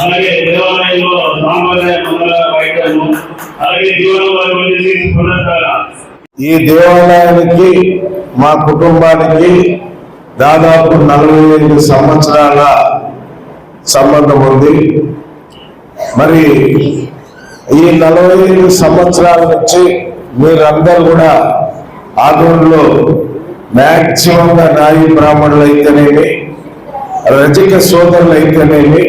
అలాగే దేవాలయంలో సాంప్రదాయ మండల వైద్యము అలాగే జీవనోపాధి ఈ దేవాలయానికి మా కుటుంబానికి దాదాపు నలభై ఐదు సంవత్సరాల సంబంధం ఉంది. మరి ఈ నలభై ఐదు సంవత్సరాల నుంచి మీరందరూ కూడా ఆధ్వర్యంలో మ్యాక్సిమంగా నాయి బ్రాహ్మణులు అయితేనేమి రజక సోదరులు అయితేనేమి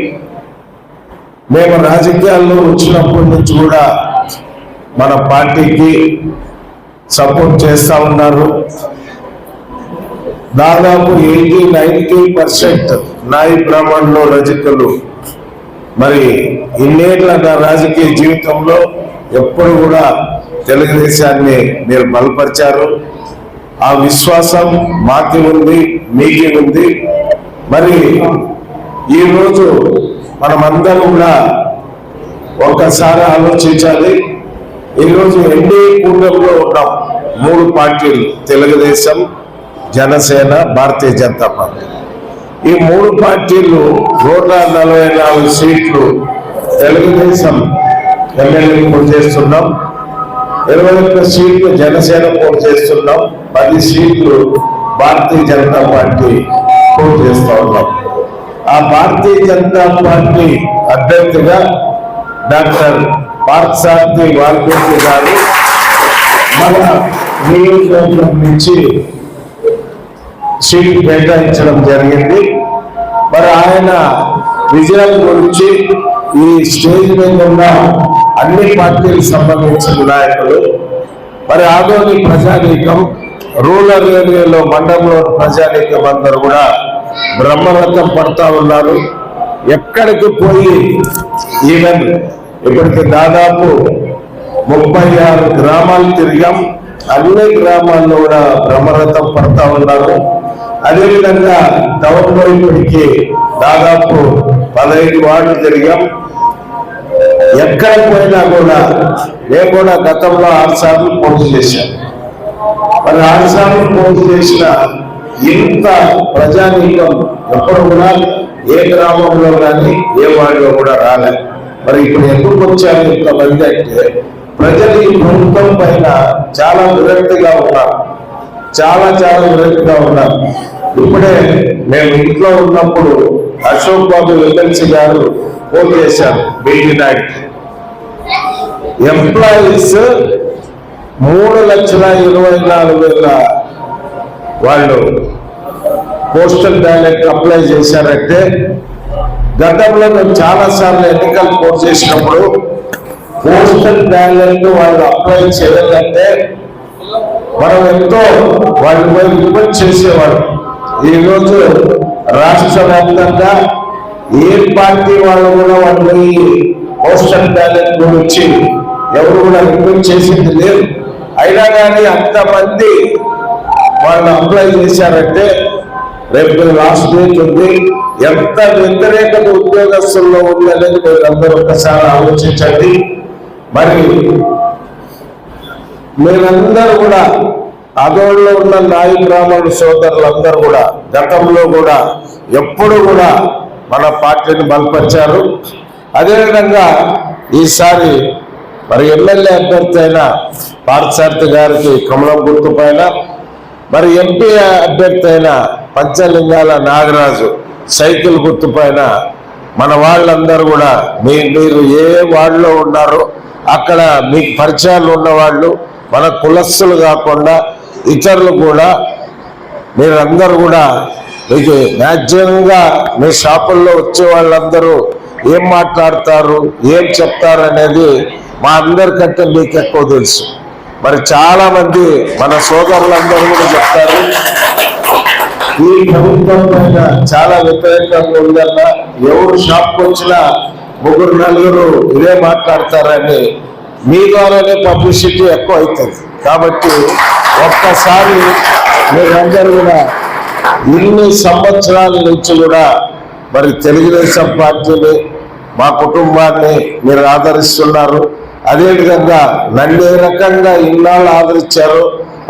మేము రాజకీయాల్లో వచ్చినప్పటి నుంచి కూడా మన పార్టీకి సపోర్ట్ చేస్తూ ఉన్నారు. దాదాపు ఎయిటీ నైన్టీ పర్సెంట్ నాయి బ్రాహ్మణులు రజకులు మరి ఇన్నేళ్ళ నా రాజకీయ జీవితంలో ఎప్పుడు కూడా తెలుగుదేశాన్ని మీరు బలపరిచారు. ఆ విశ్వాసం మాకి ఉంది మీకి ఉంది. మరి ఈరోజు మనమందరం కూడా ఒక్కసారి ఆలోచించాలి. ఈరోజు ఎన్డీఏ కూటమిలో ఉన్నాం మూడు పార్టీలు తెలుగుదేశం జనసేన భారతీయ జనతా పార్టీ. ఈ మూడు పార్టీలు నూట నలభై నాలుగు సీట్లు తెలుగుదేశం ఎమ్మెల్యే పోటీ చేస్తున్నాం. ఇరవై ఒక్క సీట్లు జనసేన పోటీ చేస్తున్నాం. పది సీట్లు భారతీయ జనతా పార్టీ సపోర్ట్ చేస్తా ఉన్నాం ఆ భారతీయ జనతా పార్టీ అభ్యర్థిగా డాక్టర్ పార్థసారథి వాల్మీకి గారు మన నియోజకవర్గం నుంచి సీట్ కేటాయించడం జరిగింది. మరి ఆయన విజయం గురించి ఈ స్టేజ్ మీద ఉన్న అన్ని పార్టీలకు సంబంధించిన నాయకులు మరి ఆదోని ప్రజానీకం రూరల్ ఏరియాలో మండలంలో ప్రజానీకం అందరూ కూడా బ్రహ్మరథం పడతా ఉన్నారు. ఎక్కడికి పోయి ఈవెన్ ఇప్పటికి దాదాపు ముప్పై ఆరు గ్రామాలు తిరిగాం. అన్ని గ్రామాల్లో కూడా బ్రహ్మరథం పడతా ఉన్నారు. అదేవిధంగా టౌన్లో ఇప్పటికి దాదాపు పదహైదు వార్డులు తిరిగాం. ఎక్కడ పోయినా కూడా నేను కూడా గతంలో ఆరు సార్లు పోటీ చేశాను. మరి ఆరు సార్లు పోటీ చేసిన ఇంత ప్రజానీకం ఎప్పుడు కూడా ఏ గ్రామంలో కానీ ఏ వాడిలో కూడా రాలే. మరి ఇప్పుడు ఎందుకు వచ్చారు ఇంతమంది అంటే ప్రజలు ఈ ప్రభుత్వం పైన చాలా విరక్తిగా ఉన్నారు. చాలా చాలా విరక్తిగా ఉన్నారు. ఇప్పుడే మేము ఇంట్లో ఉన్నప్పుడు అశోక్ బాబు ఎమ్మెల్సీ గారు ఫోన్ చేశారు బీటీ నాయుడు ఎంప్లాయీస్ మూడు లక్షల ఇరవై నాలుగు వేల వాళ్ళు పోస్టల్ బ్యాలెట్ అప్లై చేశారంటే గతంలో మేము చాలా సార్లు ఎన్నికలు పోటీ చేసినప్పుడు పోస్టల్ బ్యాలెట్ వాళ్ళు అప్లై చేయాలంటే మనం ఎంతో వాళ్ళ పోయి విమర్శ చేసేవాడు ఈరోజు రాష్ట్ర వ్యాప్తంగా ఏ పార్టీ వాళ్ళు కూడా వాళ్ళు పోస్టల్ బ్యాలెట్ గురించి ఎవరు కూడా రిక్వెస్ట్ చేసింది లేదు. అయినా కానీ అంతమంది వాళ్ళు అప్లై చేశారంటే రేపు లాస్ట్ డేట్ ఉంది. ఎంత వ్యతిరేకత ఉద్యోగస్తుల్లో ఉంది అనేది మీరు అందరూ ఒకసారి ఆలోచించండి. మరి మీరందరూ కూడా అదోళ్ళలో ఉన్న నాయి బ్రాహ్మణుడు సోదరులందరూ కూడా గతంలో కూడా ఎప్పుడు కూడా మన పార్టీని బలపరిచారు. అదేవిధంగా ఈసారి మరి ఎమ్మెల్యే అభ్యర్థి అయిన పార్థసారథి గారికి కమలం గుర్తు పైన మరి ఎంపీ అభ్యర్థి అయిన పంచలింగాల నాగరాజు సైకిల్ గుర్తు పైన మన వాళ్ళందరూ కూడా మీ మీరు ఏ వార్డులో ఉన్నారో అక్కడ మీకు పరిచయాలు ఉన్నవాళ్ళు మన కులస్సులు కాకుండా ఇతరులు కూడా మీరందరూ కూడా మీకు మ్యాక్సిమంగా మీ షాపుల్లో వచ్చే వాళ్ళందరూ ఏం మాట్లాడతారు ఏం చెప్తారు అనేది మా అందరికంటే మీకు ఎక్కువ తెలుసు. మరి చాలా మంది మన సోదరులందరూ కూడా చెప్తారు. ఈ ప్రభుత్వం పైన చాలా వ్యతిరేకంగా ఉందన్న ఎవరు షాప్కి వచ్చినా ముగ్గురు నలుగురు ఇదే మాట్లాడతారని మీ ద్వారానే పబ్లిసిటీ ఎక్కువ అవుతుంది. కాబట్టి ఒక్కసారి మీరందరూ కూడా ఇన్ని సంవత్సరాల నుంచి కూడా మరి తెలుగుదేశం పార్టీని మా కుటుంబాన్ని మీరు ఆదరిస్తున్నారు. అదేవిధంగా నన్ను ఏ రకంగా ఇన్నాళ్ళు ఆదరించారు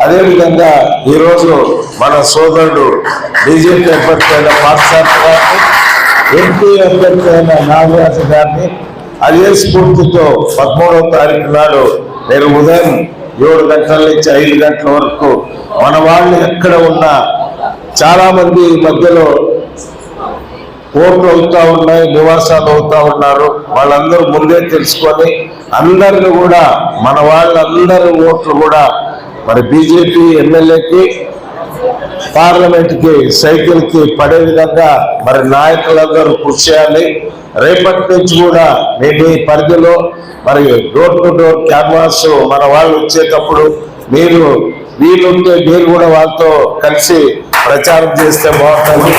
అదేవిధంగా ఈరోజు మన సోదరుడు బీజేపీ అభ్యర్థి అయిన పాఠశాల గారిని ఎంపీ అభ్యర్థి అయిన నాగరాజు గారిని అదే స్ఫూర్తితో పదమూడవ తారీఖు నాడు నేను ఉదయం ఏడు గంటల నుంచి ఐదు గంటల వరకు మన వాళ్ళు ఎక్కడ ఉన్నా చాలామంది ఈ మధ్యలో కోర్టులు అవుతా ఉన్నాయి నివాసాలు అవుతా ఉన్నారు. వాళ్ళందరూ ముందే తెలుసుకొని అందరిని కూడా మన వాళ్ళందరి ఓట్లు కూడా మరి బీజేపీ ఎమ్మెల్యేకి పార్లమెంట్కి సైకిల్కి పడే విధంగా మరి నాయకులందరూ కృషి చేయాలి. రేపటి నుంచి కూడా మీ మీ పరిధిలో మరి డోర్ టు డోర్ క్యాన్వాస్ మన వాళ్ళు వచ్చేటప్పుడు మీరు వీలుంటే మీరు కూడా వాళ్ళతో కలిసి ప్రచారం చేస్తే బాగుంటుంది.